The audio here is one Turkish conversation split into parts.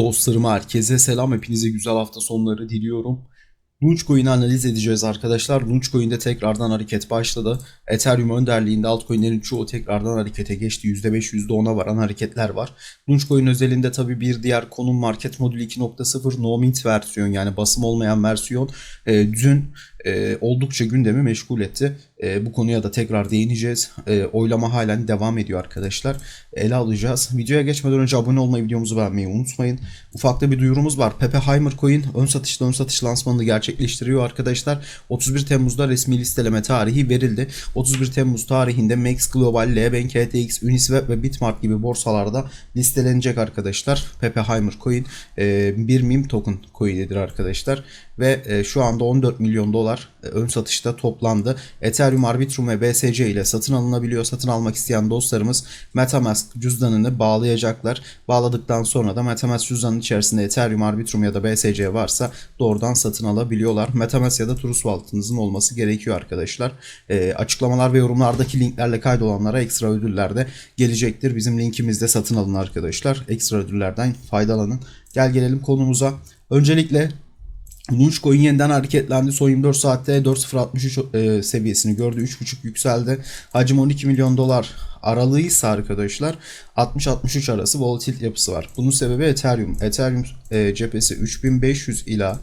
Dostlarım herkese selam. Hepinize güzel hafta sonları diliyorum. Launchcoin'i analiz edeceğiz arkadaşlar. Launchcoin'de tekrardan hareket başladı. Ethereum önderliğinde altcoin'lerin çoğu tekrardan harekete geçti. %5, %10'a varan hareketler var. Launchcoin özelinde tabii bir diğer konum Market Modül 2.0 No Mint versiyon yani basım olmayan versiyon e, dün e, oldukça gündemi meşgul etti. E, bu konuya da tekrar değineceğiz. E, oylama halen devam ediyor arkadaşlar. Ele alacağız. Videoya geçmeden önce abone olmayı, videomuzu beğenmeyi unutmayın. Ufakta bir duyurumuz var. Pepe Heimer Coin ön satışta ön satış lansmanını gerçekleştiriyor arkadaşlar. 31 Temmuz'da resmi listeleme tarihi verildi. 31 Temmuz tarihinde Max Global, Lbank, KTX, Uniswap ve Bitmart gibi borsalarda listelenecek arkadaşlar. Pepe Heimer Coin e, bir meme token coin'idir arkadaşlar ve e, şu anda 14 milyon dolar e, ön satışta toplandı. Ethereum, Arbitrum ve BSC ile satın alınabiliyor. Satın almak isteyen dostlarımız MetaMask cüzdanını bağlayacaklar. Bağladıktan sonra da MetaMask cüzdanının içerisinde Ethereum, Arbitrum ya da BSC varsa doğrudan satın alabiliyorlar. MetaMask ya da Trust Wallet'ınızın olması gerekiyor arkadaşlar. E, açıklamalar ve yorumlardaki linklerle kaydolanlara ekstra ödüller de gelecektir. Bizim linkimizde satın alın arkadaşlar. Ekstra ödüllerden faydalanın. Gel gelelim konumuza. Öncelikle Launchcoin yeniden hareketlendi. Son 24 saatte 4.063 e, seviyesini gördü. 3.5 yükseldi. Hacim 12 milyon dolar aralığıysa arkadaşlar 60-63 arası volatil yapısı var. Bunun sebebi Ethereum. Ethereum e, cephesi 3500 ila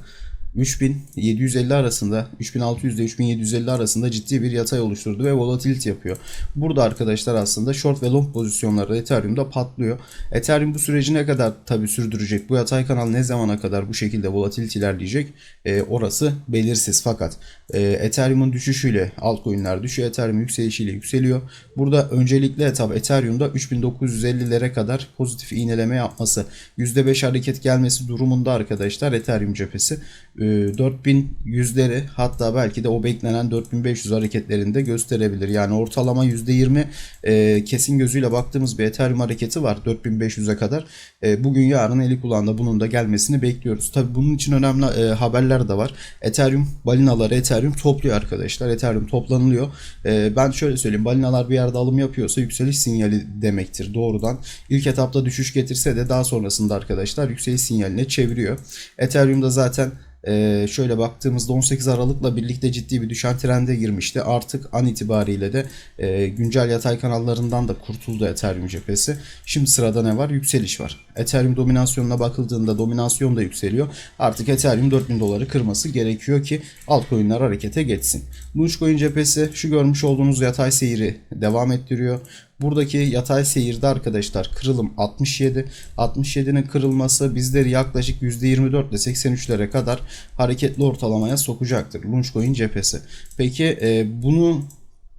3750 arasında 3600 ile 3750 arasında ciddi bir yatay oluşturdu ve volatility yapıyor. Burada arkadaşlar aslında short ve long pozisyonları Ethereum'da patlıyor. Ethereum bu süreci ne kadar tabi sürdürecek? Bu yatay kanal ne zamana kadar bu şekilde volatility ilerleyecek? E, orası belirsiz fakat e, Ethereum'un düşüşüyle altcoin'ler düşüyor. Ethereum yükselişiyle yükseliyor. Burada öncelikli etap Ethereum'da 3950'lere kadar pozitif iğneleme yapması, %5 hareket gelmesi durumunda arkadaşlar Ethereum cephesi 4100'leri hatta belki de o beklenen 4500 hareketlerinde gösterebilir. Yani ortalama %20 e, kesin gözüyle baktığımız bir Ethereum hareketi var 4500'e kadar. E, bugün yarın eli kulağında bunun da gelmesini bekliyoruz. Tabi bunun için önemli e, haberler de var. Ethereum balinaları Ethereum topluyor arkadaşlar. Ethereum toplanılıyor. Ben şöyle söyleyeyim balinalar bir yerde alım yapıyorsa yükseliş sinyali demektir doğrudan. İlk etapta düşüş getirse de daha sonrasında arkadaşlar yükseliş sinyaline çeviriyor. Ethereum'da zaten ee, şöyle baktığımızda 18 Aralık'la birlikte ciddi bir düşen trende girmişti. Artık an itibariyle de e, güncel yatay kanallarından da kurtuldu Ethereum cephesi. Şimdi sırada ne var? Yükseliş var. Ethereum dominasyonuna bakıldığında dominasyon da yükseliyor. Artık Ethereum 4000 doları kırması gerekiyor ki altcoin'ler harekete geçsin. Launchcoin cephesi şu görmüş olduğunuz yatay seyri devam ettiriyor. Buradaki yatay seyirde arkadaşlar kırılım 67. 67'nin kırılması bizleri yaklaşık %24 ile 83'lere kadar hareketli ortalamaya sokacaktır. Launchcoin cephesi. Peki e, bunu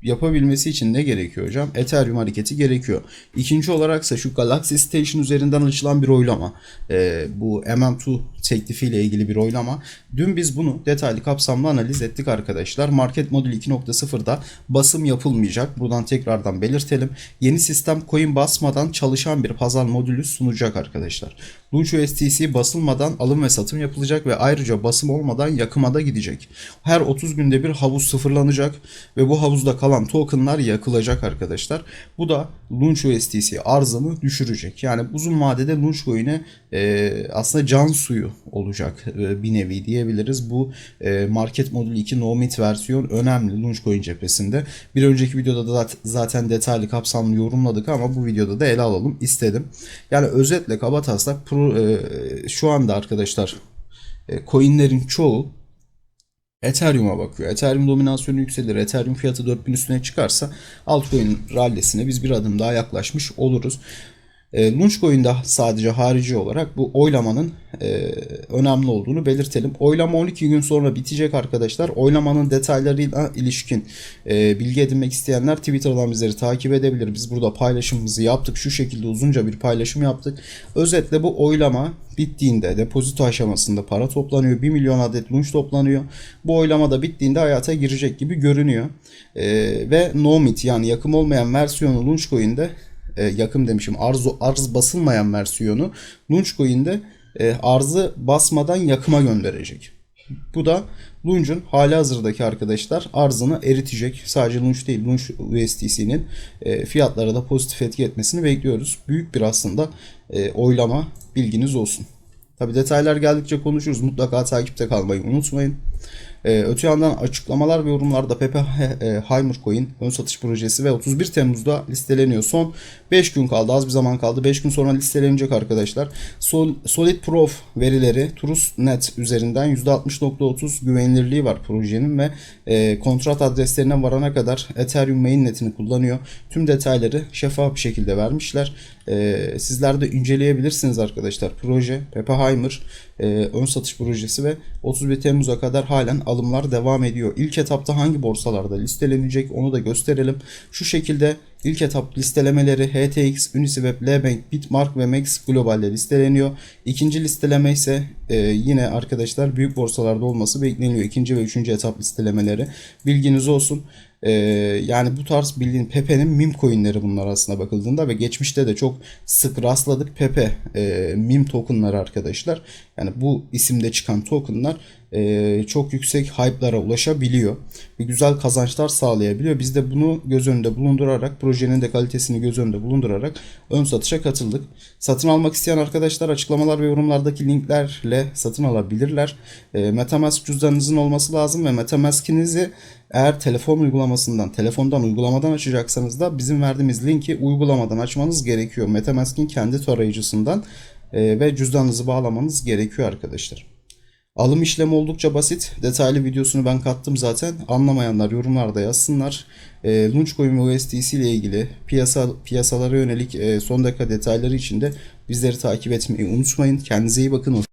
yapabilmesi için ne gerekiyor hocam? Ethereum hareketi gerekiyor. İkinci olaraksa şu Galaxy Station üzerinden açılan bir oylama. Ee, bu MM2 teklifiyle ilgili bir oylama. Dün biz bunu detaylı kapsamlı analiz ettik arkadaşlar. Market Modül 2.0'da basım yapılmayacak. Buradan tekrardan belirtelim. Yeni sistem coin basmadan çalışan bir pazar modülü sunacak arkadaşlar. Launch USDC basılmadan alım ve satım yapılacak ve ayrıca basım olmadan yakıma da gidecek. Her 30 günde bir havuz sıfırlanacak ve bu havuzda kalan tokenlar yakılacak arkadaşlar. Bu da Launch USDC arzını düşürecek. Yani uzun vadede Launchcoin'e e, aslında can suyu olacak e, bir nevi diyebiliriz. Bu e, Market Modül 2 No Meat versiyon önemli Launchcoin cephesinde. Bir önceki videoda da zaten detaylı kapsamlı yorumladık ama bu videoda da ele alalım istedim. Yani özetle kaba taslak e, şu anda arkadaşlar coinlerin çoğu Ethereum'a bakıyor. Ethereum dominasyonu yükselir. Ethereum fiyatı 4000 üstüne çıkarsa altcoin rallisine biz bir adım daha yaklaşmış oluruz. E, Launchcoin'de sadece harici olarak bu oylamanın e, önemli olduğunu belirtelim. Oylama 12 gün sonra bitecek arkadaşlar. Oylamanın detaylarıyla ilişkin e, bilgi edinmek isteyenler Twitter'dan bizleri takip edebilir. Biz burada paylaşımımızı yaptık. Şu şekilde uzunca bir paylaşım yaptık. Özetle bu oylama bittiğinde depozito aşamasında para toplanıyor. 1 milyon adet lunch toplanıyor. Bu oylama da bittiğinde hayata girecek gibi görünüyor. E, ve no meet yani yakım olmayan versiyonu Launchcoin'de e, yakım demişim arz, arz basılmayan versiyonu Launchcoin'de e, arzı basmadan yakıma gönderecek. Bu da Launch'un hali hazırdaki arkadaşlar arzını eritecek. Sadece Launch değil Launch USDC'nin e, fiyatlara da pozitif etki etmesini bekliyoruz. Büyük bir aslında e, oylama bilginiz olsun. Tabi detaylar geldikçe konuşuruz. Mutlaka takipte kalmayı unutmayın. Ee, öte yandan açıklamalar ve yorumlarda Pepe e, Heimer Coin ön satış projesi ve 31 Temmuz'da listeleniyor. Son 5 gün kaldı. Az bir zaman kaldı. 5 gün sonra listelenecek arkadaşlar. Sol, Solid Proof verileri Trustnet üzerinden %60.30 güvenilirliği var projenin ve e, kontrat adreslerine varana kadar Ethereum mainnetini kullanıyor. Tüm detayları şeffaf bir şekilde vermişler. E, sizler de inceleyebilirsiniz arkadaşlar. Proje Pepe Heimer e, ön satış projesi ve 31 Temmuz'a kadar halen alımlar devam ediyor. İlk etapta hangi borsalarda listelenecek onu da gösterelim. Şu şekilde ilk etap listelemeleri HTX, Uniswap, Lebank, Bitmark ve Max Global'de listeleniyor. İkinci listeleme ise e, yine arkadaşlar büyük borsalarda olması bekleniyor. İkinci ve üçüncü etap listelemeleri. Bilginiz olsun. Ee, yani bu tarz bildiğin Pepe'nin meme coinleri bunlar aslında bakıldığında ve geçmişte de çok sık rastladık Pepe e, meme tokenları arkadaşlar. Yani bu isimde çıkan tokenlar e, çok yüksek hype'lara ulaşabiliyor ve güzel kazançlar sağlayabiliyor. Biz de bunu göz önünde bulundurarak projenin de kalitesini göz önünde bulundurarak ön satışa katıldık. Satın almak isteyen arkadaşlar açıklamalar ve yorumlardaki linklerle satın alabilirler. E, Metamask cüzdanınızın olması lazım ve Metamask'inizi eğer telefon uygulamasından, telefondan uygulamadan açacaksanız da bizim verdiğimiz linki uygulamadan açmanız gerekiyor. Metamask'in kendi tarayıcısından e, ve cüzdanınızı bağlamanız gerekiyor arkadaşlar. Alım işlemi oldukça basit. Detaylı videosunu ben kattım zaten. Anlamayanlar yorumlarda yazsınlar. E, Launchcoin ve USDC ile ilgili piyasa piyasalara yönelik e, son dakika detayları için de bizleri takip etmeyi unutmayın. Kendinize iyi bakın.